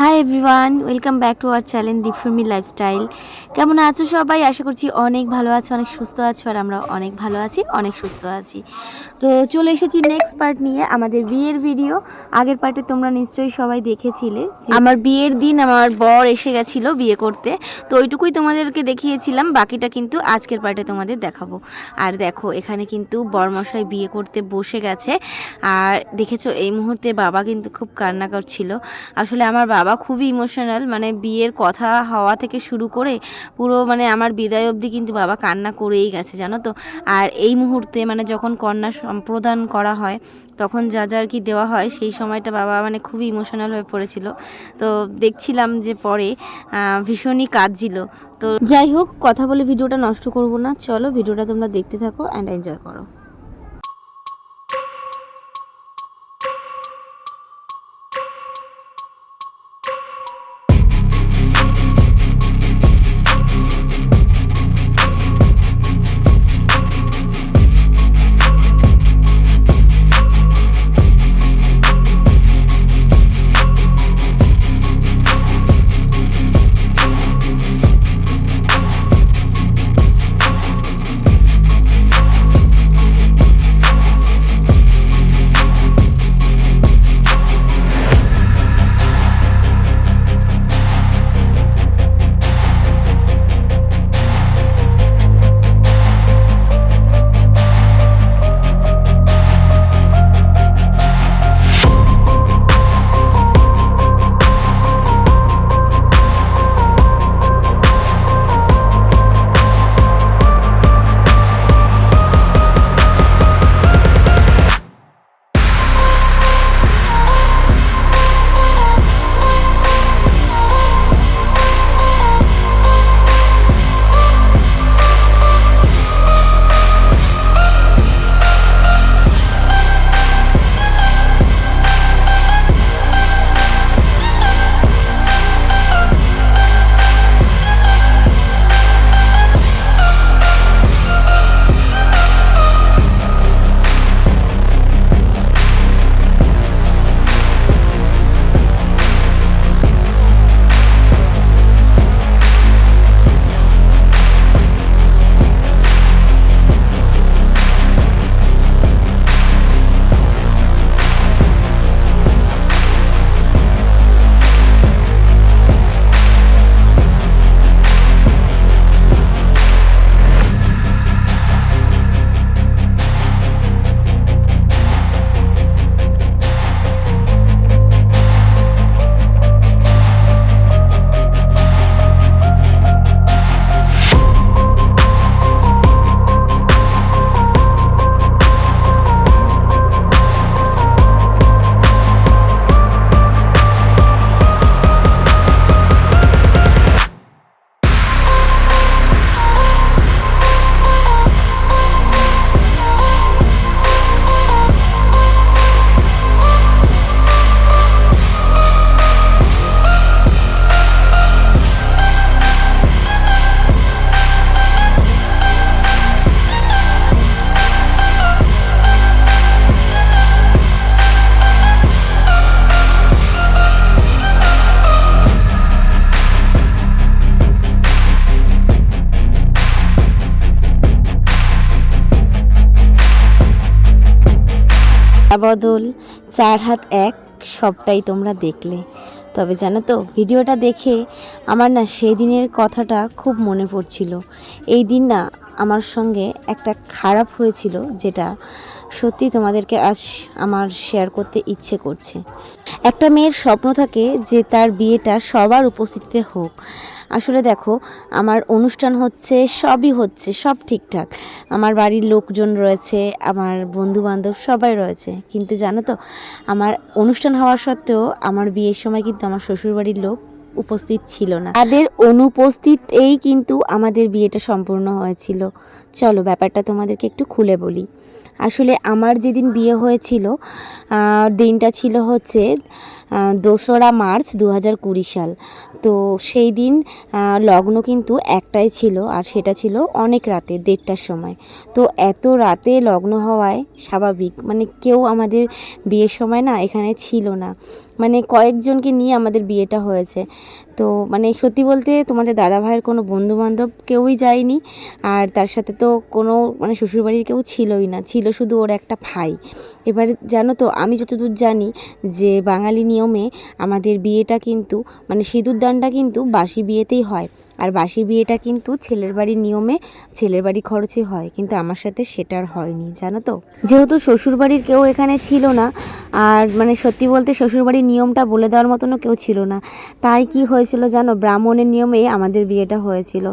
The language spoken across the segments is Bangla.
Hi everyone welcome back to our channel Deepsharmi lifestyle কেমন আছো সবাই? আশা করছি অনেক ভালো আছো, অনেক সুস্থ আছো, আর আমরা অনেক ভালো আছি, অনেক সুস্থ আছি। তো চলে এসেছি নেক্সট পার্ট নিয়ে, আমাদের বিয়ের ভিডিও আগের পার্টে তোমরা নিশ্চয়ই সবাই দেখেছিলে আমার বিয়ের দিন আমার বর এসে গেছিল বিয়ে করতে। তো ওইটুকুই তোমাদেরকে দেখিয়েছিলাম, বাকিটা কিন্তু আজকের পার্টে তোমাদের দেখাবো। আর দেখো, এখানে কিন্তু বরমশাই বিয়ে করতে বসে গেছে। আর দেখেছ, এই মুহূর্তে বাবা কিন্তু খুব কান্না করছিল। আসলে আমার বাবা খুবই ইমোশনাল মানে বিয়ের কথা হওয়া থেকে শুরু করে পুরো মানে আমার বিদায় অবধি কিন্তু বাবা কান্না করেই গেছে, জানো তো? আর এই মুহূর্তে মানে যখন কন্যা সম্প্রদান করা হয়, তখন যা যা আর কি দেওয়া হয়, সেই সময়টা বাবা মানে খুবই ইমোশনাল হয়ে পড়েছিল। তো দেখছিলাম যে পরে ভীষণই কাঁদছিল। তো যাই হোক, কথা বলে ভিডিওটা নষ্ট করব না। চলো, ভিডিওটা তোমরা দেখতে থাকো অ্যান্ড এনজয় করো। বদল, চার হাত এক, সবটাই তোমরা দেখলে। তবে জানো তো, ভিডিওটা দেখে আমার না সেই দিনের কথাটা খুব মনে পড়ছিল। এই দিন না আমার সঙ্গে একটা খারাপ হয়েছিল, যেটা সত্যি তোমাদেরকে আজ আমার শেয়ার করতে ইচ্ছে করছে। একটা মেয়ের স্বপ্ন থাকে যে তার বিয়েটা সবার উপস্থিতিতে হোক। আসলে দেখো, আমার অনুষ্ঠান হচ্ছে, সবই হচ্ছে, সব ঠিকঠাক। আমার বাড়ির লোকজন রয়েছে, আমার বন্ধু বান্ধব সবাই রয়েছে। কিন্তু জানো তো, আমার অনুষ্ঠান হওয়া সত্ত্বেও আমার বিয়ের সময় কিন্তু আমার শ্বশুরবাড়ির লোক উপস্থিত ছিল না। তাদের অনুপস্থিতেই কিন্তু আমাদের বিয়েটা সম্পূর্ণ হয়েছিল। চলো, ব্যাপারটা তোমাদেরকে একটু খুলে বলি। আসলে আমার যেদিন বিয়ে হয়েছিল দিনটা ছিল হচ্ছে দোসরা মার্চ দু হাজার কুড়ি সাল। তো সেই দিন লগ্ন কিন্তু একটাই ছিল, আর সেটা ছিল অনেক রাতে, দেড়টার সময়। তো এত রাতে লগ্ন হওয়ায় স্বাভাবিক মানে কেউ আমাদের বিয়ের সময় না এখানে ছিল না। মানে কয়েকজনকে নিয়ে আমাদের বিয়েটা হয়েছে। তো মানে সত্যি বলতে তোমাদের দাদা ভাইয়ের কোনো বন্ধু বান্ধব কেউই যায়নি। আর তার সাথে তো কোনো মানে শ্বশুরবাড়ির কেউ ছিলই না। ছিল শুধু ওর একটা ভাই। এবার জানো তো, আমি যতদূর জানি যে বাঙালি নিয়মে আমাদের বিয়েটা কিন্তু মানে সিঁদুরদানটা কিন্তু বাসি বিয়েতেই হয়। আর বাসি বিয়েটা কিন্তু ছেলের বাড়ির নিয়মে ছেলের বাড়ি খরচে হয়, কিন্তু আমার সাথে সেটা আর হয়নি, জানো তো। যেহেতু শ্বশুরবাড়ির কেউ এখানে ছিল না, আর মানে সত্যি বলতে শ্বশুরবাড়ির নিয়মটা বলে দেওয়ার মতনও কেউ ছিল না, তাই কি হয়েছিল জানো, ব্রাহ্মণের নিয়মে আমাদের বিয়েটা হয়েছিল।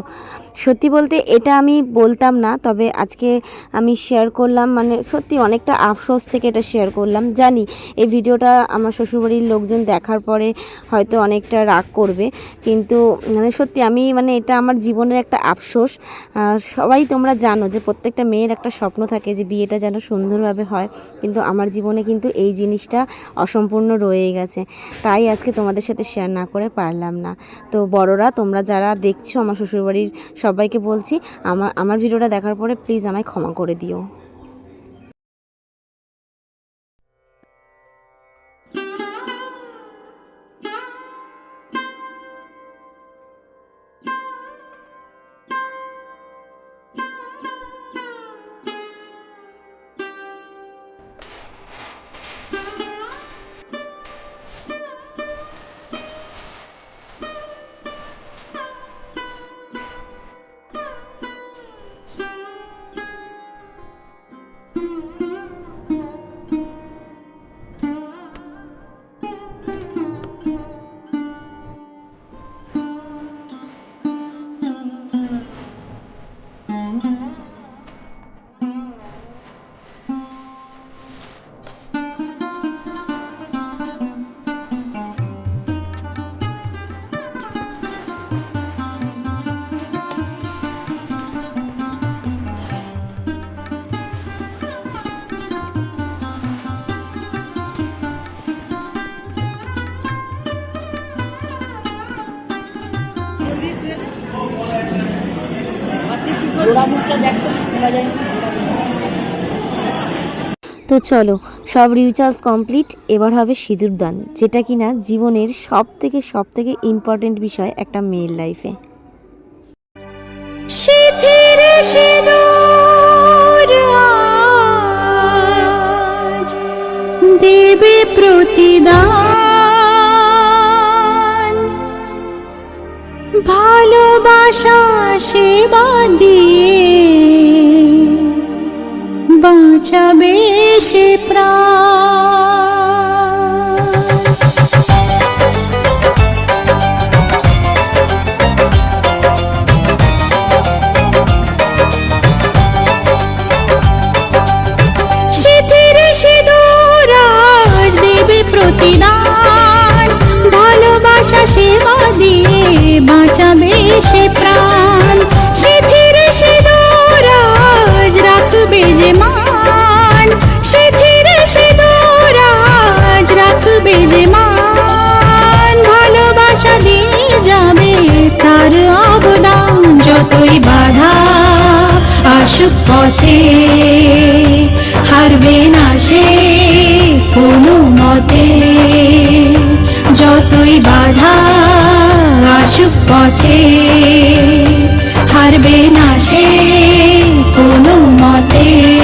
সত্যি বলতে এটা আমি বলতাম না, তবে আজকে আমি শেয়ার করলাম মানে সত্যি অনেকটা আফসোস থেকে এটা শেয়ার করলাম। জানি, এই ভিডিওটা আমার শ্বশুরবাড়ির লোকজন দেখার পরে হয়তো অনেকটা রাগ করবে। কিন্তু মানে সত্যি আমি মানে এটা আমার জীবনের একটা আফসোস। সবাই তোমরা জানো যে প্রত্যেকটা মেয়ের একটা স্বপ্ন থাকে যে বিয়েটা যেন সুন্দরভাবে হয়। কিন্তু আমার জীবনে কিন্তু এই জিনিসটা অসম্পূর্ণ রয়ে গেছে। তাই আজকে তোমাদের সাথে শেয়ার না করে পারলাম না। তো বড়রা, তোমরা যারা দেখছ আমার শ্বশুরবাড়ির সবাইকে বলছি আমার আমার ভিডিওটা দেখার পরে প্লিজ আমায় ক্ষমা করে দিও। তো চলো, সব রিচার্জ কমপ্লিট এবার হবে সিঁদুর দান, যেটা কিনা জীবনের সব থেকে সব থেকে ইম্পর্টেন্ট বিষয় একটা মেয়ের লাইফে দেবে প্রতিদান। ভালোবাসা সেবা দিয়ে বাঁচাবে রাখবে যে মান ভালোবাসা দিয়ে যাবে তার অবদান যতই বাধা আসুক পথে। হারবে না সে কোনো মতে। যতই বাধা আসুক পথে। হারবে না সে কোনো মতে।